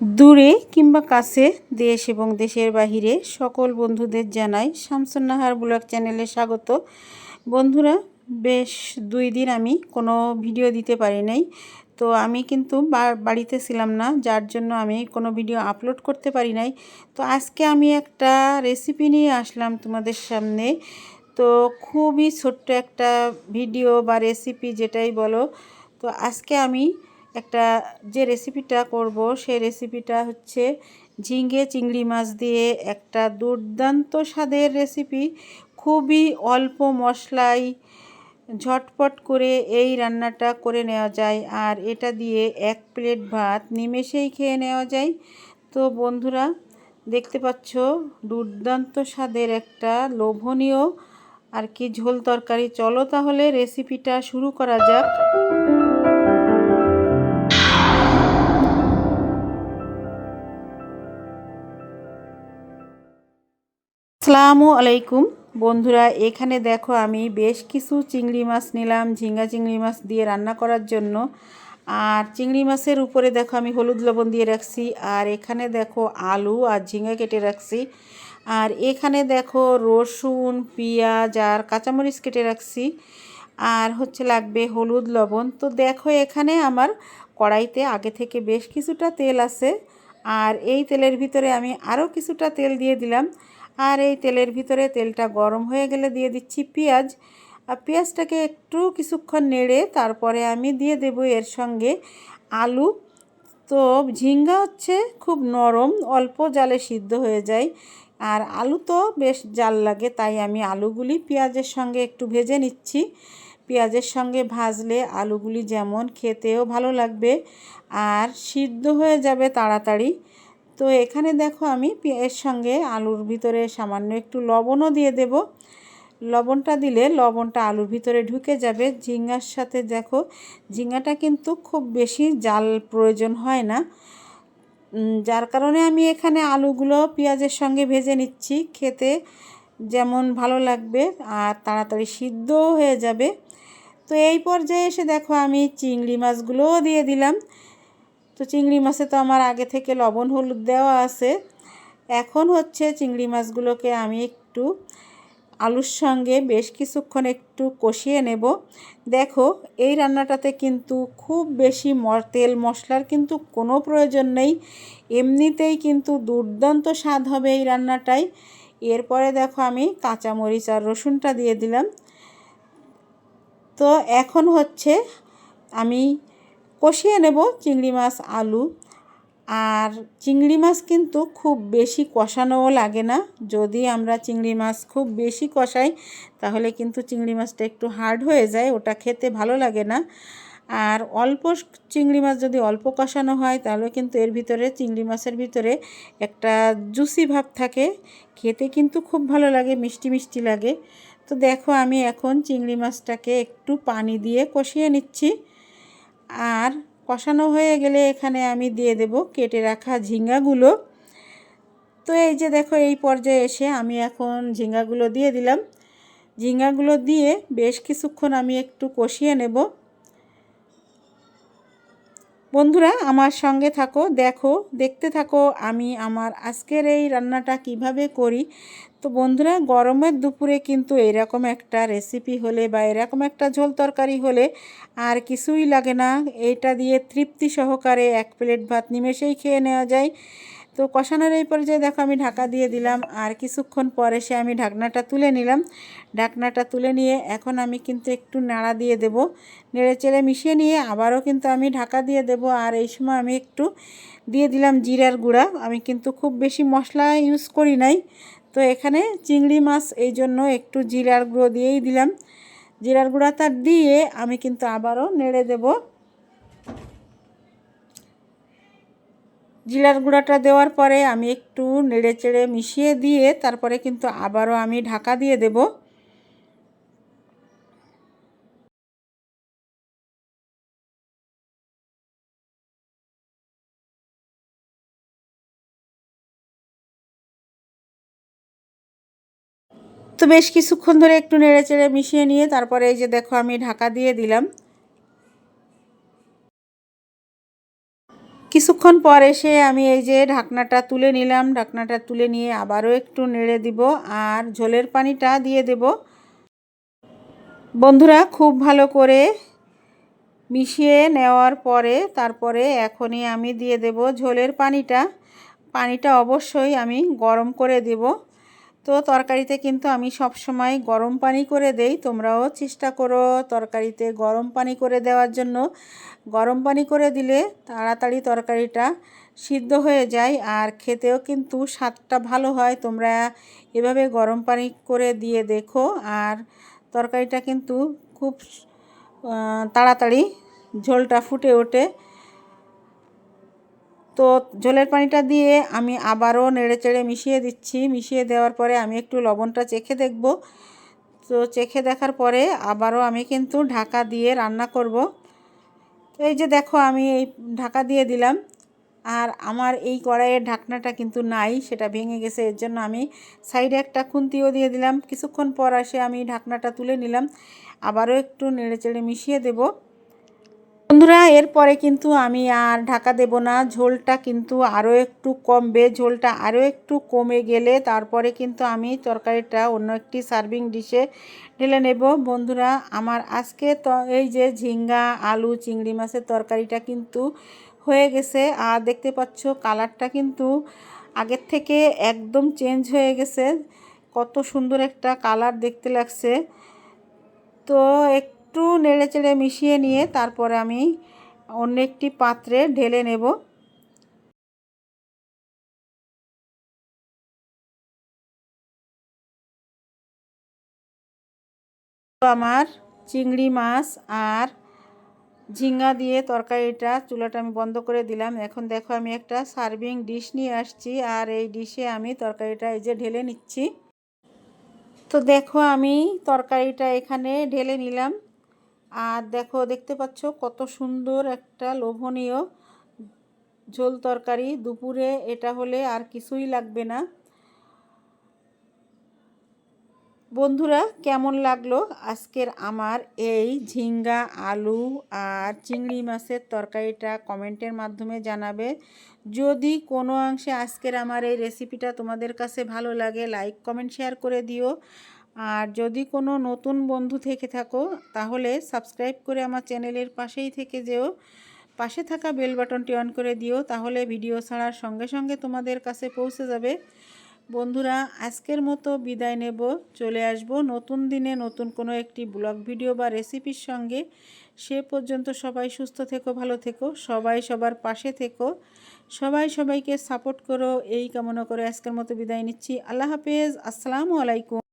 দূরে কিংবা কাছে দেশ এবং দেশের বাহিরে সকল বন্ধুদের জানাই শামসুন্নাহার ব্লগ চ্যানেলে স্বাগত। বন্ধুরা, বেশ দুই দিন আমি কোনো ভিডিও দিতে পারি নাই, তো আমি কিন্তু বাড়িতে ছিলাম না, যার জন্য আমি কোনো ভিডিও আপলোড করতে পারি নাই। তো আজকে আমি একটা রেসিপি নিয়ে আসলাম তোমাদের সামনে। তো খুবই ছোট্ট একটা ভিডিও বা রেসিপি যেটাই বলো, তো আজকে আমি একটা যে রেসিপিটা করব, সেই রেসিপিটা হচ্ছে ঝিঙ্গে চিংড়ি মাছ দিয়ে একটা দুর্দান্ত স্বাদের রেসিপি খুবই অল্প মশলায় ঝটপট করে এই রান্নাটা করে নেওয়া যায় আর এটা দিয়ে এক প্লেট ভাত নিমেষেই খেয়ে নেওয়া যায়। তো বন্ধুরা, দেখতে পাচ্ছ দুর্দান্ত স্বাদের একটা লোভনীয় আর কি ঝোল তরকারি। চলো তাহলে রেসিপিটা শুরু করা যাক। আসসালামু আলাইকুম। বন্ধুরা, এখানে দেখো আমি বেশ কিছু চিংড়ি মাছ নিলাম, ঝিঙ্গা চিংড়ি মাছ দিয়ে রান্না করার জন্য। আর চিংড়ি মাছের উপরে দেখো আমি হলুদ লবণ দিয়ে রাখছি, আর এখানে দেখো আলু আর ঝিঙ্গা কেটে রাখছি। আর এখানে দেখো রসুন, পেঁয়াজ আর কাঁচামরিচ কেটে রাখছি। আর হচ্ছে লাগবে হলুদ লবণ। তো দেখো এখানে আমার কড়াইতে আগে থেকে বেশ কিছুটা তেল আছে। আর এই তেলের ভিতরে আমি আরও কিছুটা তেল দিয়ে দিলাম। আর এই তেলের ভিতরে তেলটা গরম হয়ে গেলে দিয়ে দিচ্ছি পেঁয়াজ। আর পেঁয়াজটাকে একটু কিছুক্ষণ নেড়ে তারপরে আমি দিয়ে দেব এর সঙ্গে আলু। তো ঝিঙ্গা হচ্ছে খুব নরম, অল্প জালে সিদ্ধ হয়ে যায়। আর আলু তো বেশ জাল লাগে, তাই আমি আলুগুলি পেঁয়াজের সঙ্গে একটু ভেজে নিচ্ছি। পেঁয়াজের সঙ্গে ভাজলে আলুগুলি যেমন খেতেও ভালো লাগবে আর সিদ্ধ হয়ে যাবে তাড়াতাড়ি। তো এখানে দেখো আমি এর সঙ্গে আলুর ভিতরে সামান্য একটু লবণও দিয়ে দেব। লবণটা দিলে লবণটা আলুর ভিতরে ঢুকে যাবে। ঝিঙ্গার সাথে দেখো, ঝিঙ্গাটা কিন্তু খুব বেশি জাল প্রয়োজন হয় না। যার কারণে আমি এখানে আলুগুলো পেঁয়াজের সঙ্গে ভেজে নিচ্ছি। খেতে যেমন ভালো লাগবে আর তাড়াতাড়ি সিদ্ধও হয়ে যাবে। তো এই পর্যায়ে এসে দেখো আমি চিংড়ি মাছগুলোও দিয়ে দিলাম। তো চিংড়ি মাছে তো আমার আগে থেকে লবণ, হলুদ দেওয়া আছে। এখন হচ্ছে চিংড়ি মাছগুলোকে আমি একটু আলুর সঙ্গে বেশ কিছুক্ষণ একটু কষিয়ে নেব। দেখো, এই রান্নাটাতে কিন্তু খুব বেশি তেল মশলার কিন্তু কোনো প্রয়োজন নেই। এমনিতেই কিন্তু দুর্দান্ত স্বাদ হবে এই রান্নাটাই। এরপরে দেখো আমি কাঁচামরিচ আর রসুনটা দিয়ে দিলাম। তো এখন হচ্ছে আমি কষিয়ে নেব চিংড়ি মাছ, আলু। আর চিংড়ি মাছ কিন্তু খুব বেশি কষানোও লাগে না। যদি আমরা চিংড়ি মাছ খুব বেশি কষাই, তাহলে কিন্তু চিংড়ি মাছটা একটু হার্ড হয়ে যায়, ওটা খেতে ভালো লাগে না। আর অল্প চিংড়ি মাছ যদি অল্প কষানো হয়, তাহলে কিন্তু এর ভিতরে, চিংড়ি মাছের ভিতরে একটা জুসি ভাব থাকে। খেতে কিন্তু খুব ভালো লাগে, মিষ্টি মিষ্টি লাগে। তো দেখো আমি এখন চিংড়ি মাছটাকে একটু পানি দিয়ে কষিয়ে নিচ্ছি। আর কষানো হয়ে গেলে এখানে আমি দিয়ে দেব কেটে রাখা ঝিঙ্গাগুলো। তো এই যে দেখো এই পর্যায়ে এসে আমি এখন ঝিঙ্গাগুলো দিয়ে দিলাম। ঝিঙ্গাগুলো দিয়ে বেশ কিছুক্ষণ আমি একটু কষিয়ে নেব। বন্ধুরা, আমার সঙ্গে থাকো, দেখো, দেখতে থাকো আমি আমার আজকের এই রান্নাটা কীভাবে করি। তো বন্ধুরা, গরমের দুপুরে কিন্তু এরকম একটা রেসিপি হলে বা এরকম একটা ঝোল তরকারি হলে আর কিছুই লাগে না। এটা দিয়ে তৃপ্তি সহকারে এক প্লেট ভাত নিমেষেই খেয়ে নেওয়া যায়। তো কষানোর এই পর্যায়ে দেখো আমি ঢাকা দিয়ে দিলাম আর কিছুক্ষণ পরে সে আমি ঢাকনাটা তুলে নিলাম। ঢাকনাটা তুলে নিয়ে এখন আমি কিন্তু একটু নাড়া দিয়ে দেব। নেড়ে চেড়ে মিশিয়ে নিয়ে আবারও কিন্তু আমি ঢাকা দিয়ে দেব আর এই সময় আমি একটু দিয়ে দিলাম জিরার গুঁড়া। আমি কিন্তু খুব বেশি মশলা ইউজ করি নাই। তো এখানে চিংড়ি মাছ এই জন্য একটু জিরার গুঁড়ো দিয়েই দিলাম। জিরার গুঁড়াটা দিয়ে আমি কিন্তু আবারও নেড়ে দেব। জিরার গুঁড়াটা দেওয়ার পরে আমি একটু নেড়ে চেড়ে মিশিয়ে দিয়ে তারপরে কিন্তু আবারও আমি ঢাকা দিয়ে দেবো। তো বেশ কিছুক্ষণ ধরে একটু নেড়ে চেড়ে মিশিয়ে নিয়ে তারপরে এই যে দেখো আমি ঢাকা দিয়ে দিলাম। কিছুক্ষণ পর এসে আমি এই যে ঢাকনাটা তুলে নিলাম, ঢাকনাটা তুলে নিয়ে আবারও একটু নেড়ে দিব আর ঝোলের পানিটা দিয়ে দেব। বন্ধুরা, খুব ভালো করে মিশিয়ে নেওয়ার পরে তারপরে এখনই আমি দিয়ে দেব ঝোলের পানিটা। পানিটা অবশ্যই আমি গরম করে দেব। তো তরকারিতে কিন্তু আমি সব সময় গরম পানি করে দেই, তোমরাও চেষ্টা করো তরকারিতে গরম পানি করে দেওয়ার জন্য। গরম পানি করে দিলে তাড়াতাড়ি তরকারিটা সিদ্ধ হয়ে যায় আর খেতেও কিন্তু স্বাদটা ভালো হয়। তোমরা এভাবে গরম পানি করে দিয়ে দেখো আর তরকারিটা কিন্তু খুব তাড়াতাড়ি ঝোলটা ফুটে ওঠে। তো জলের পানিটা দিয়ে আমি আবারও নেড়ে চেড়ে মিশিয়ে দিচ্ছি। মিশিয়ে দেওয়ার পরে আমি একটু লবণটা চেখে দেখব। তো চেখে দেখার পরে আবারও আমি কিন্তু ঢাকা দিয়ে রান্না করব। এই যে দেখো আমি এই ঢাকা দিয়ে দিলাম। আর আমার এই কড়াইয়ের ঢাকনাটা কিন্তু নাই, সেটা ভেঙে গেছে। এর জন্য আমি সাইডে একটা খুন্তিও দিয়ে দিলাম। কিছুক্ষণ পর আসে আমি ঢাকনাটা তুলে নিলাম। আবারও একটু নেড়ে চেড়ে মিশিয়ে দেবো। বন্ধুরা, এরপরে কিন্তু আমি আর ঢাকা দেব না। ঝোলটা কিন্তু আরও একটু কমবে, ঝোলটা আরও একটু কমে গেলে তারপরে কিন্তু আমি তরকারিটা অন্য একটি সার্ভিং ডিশে ঢেলে নেব। বন্ধুরা, আমার আজকে তো এই যে ঝিঙ্গা, আলু, চিংড়ি মাছের তরকারিটা কিন্তু হয়ে গেছে। আর দেখতে পাচ্ছ, কালারটা কিন্তু আগের থেকে একদম চেঞ্জ হয়ে গেছে। কত সুন্দর একটা কালার দেখতে লাগছে। তো এক একটু নেড়ে চেড়ে মিশিয়ে নিয়ে তারপরে আমি অন্য একটি পাত্রে ঢেলে নেব। আমার চিংড়ি মাছ আর ঝিঙ্গা দিয়ে তরকারিটা, চুলাটা আমি বন্ধ করে দিলাম। এখন দেখো আমি একটা সার্ভিং ডিশ নিয়ে আসছি আর এই ডিশে আমি তরকারিটা এই যে ঢেলে নিচ্ছি। তো দেখো আমি তরকারিটা এখানে ঢেলে নিলাম। আর দেখো, দেখতে পাচ্ছ কত সুন্দর একটা লোভনীয় ঝোল তরকারি। দুপুরে এটা হলে আর কিছুই লাগবে না। বন্ধুরা, কেমন লাগল আজকের আমার এই ঝিঙ্গা আলু আর চিংড়ি মাছের তরকারিটা কমেন্টের মাধ্যমে জানাবে। যদি কোনো অংশে আজকের আমার এই রেসিপিটা তোমাদের কাছে ভালো লাগে লাইক কমেন্ট শেয়ার করে দিও। আর যদি কোনো নতুন বন্ধু থেকে থাকো, তাহলে সাবস্ক্রাইব করে আমার চ্যানেলের পাশেই থেকে যেও। পাশে থাকা বেল বাটনটি অন করে দিও, তাহলে ভিডিও ছাড়ার সঙ্গে সঙ্গে তোমাদের কাছে পৌঁছে যাবে। বন্ধুরা, আজকের মতো বিদায় নেব। চলে আসব নতুন দিনে নতুন কোনো একটি ব্লগ ভিডিও বা রেসিপির সঙ্গে। সে পর্যন্ত সবাই সুস্থ থেকো, ভালো থেকো, সবাই সবার পাশে থেকো। সবাই সবাইকে সাপোর্ট করো, এই কামনা করে আজকের মতো বিদায় নিচ্ছি। আল্লাহ হাফেজ, আসসালামু আলাইকুম।